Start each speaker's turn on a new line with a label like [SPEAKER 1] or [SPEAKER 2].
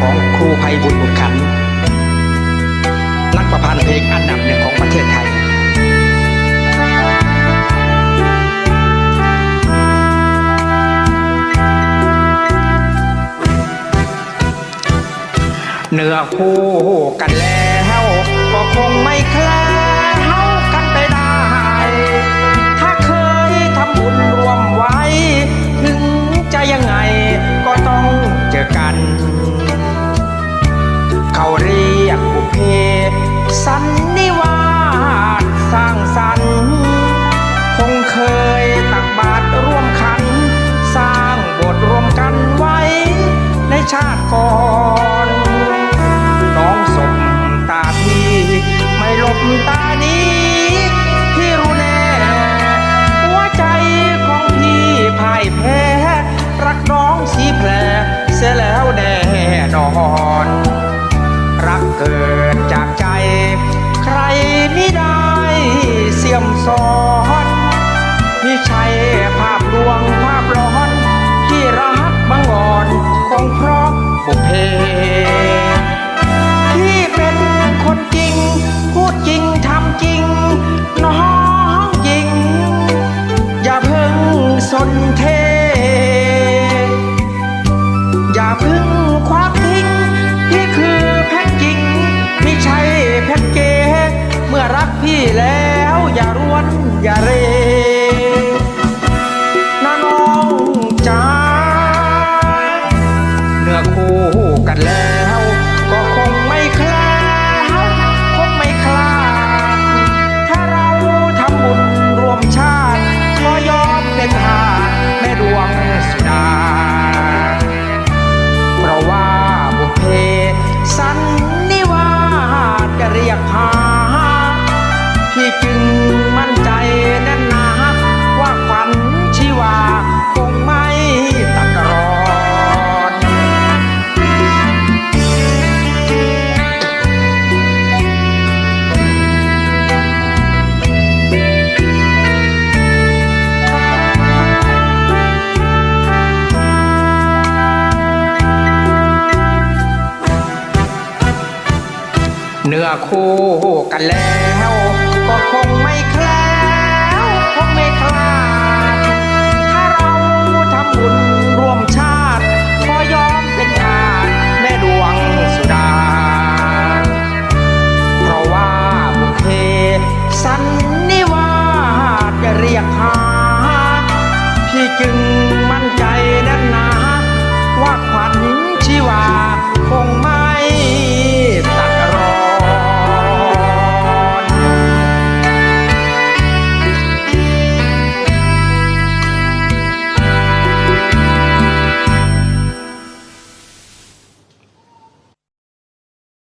[SPEAKER 1] ของครูภัยบุญบุญขัน นักประพันธ์เพลงอันดับหนึ่งของประเทศไทย เนื้อคู่กันแล้วก็คงไม่คล้ว สันนิวาสสร้างสรรค์คงเคยตักบาตรร่วมขัน สร้างบทรวมกันไว้ในชาติก่อนน้องสบตาพี่ไม่ลบตานี้พี่รู้แน่ หัวใจของพี่พ่ายแพ้ รักน้องสีแผลเสียแล้วแน่นอน รักเกิด อย่าพึ่งควักทิ้งที่คือแพ็กจริงไม่ใช่แพ็กเกเมื่อรักพี่แล้วอย่ารวนอย่าเรนน้องจ้าเนื้อคู่กันแล้ว เนื้อคู่กันแล้ว ก็คงไม่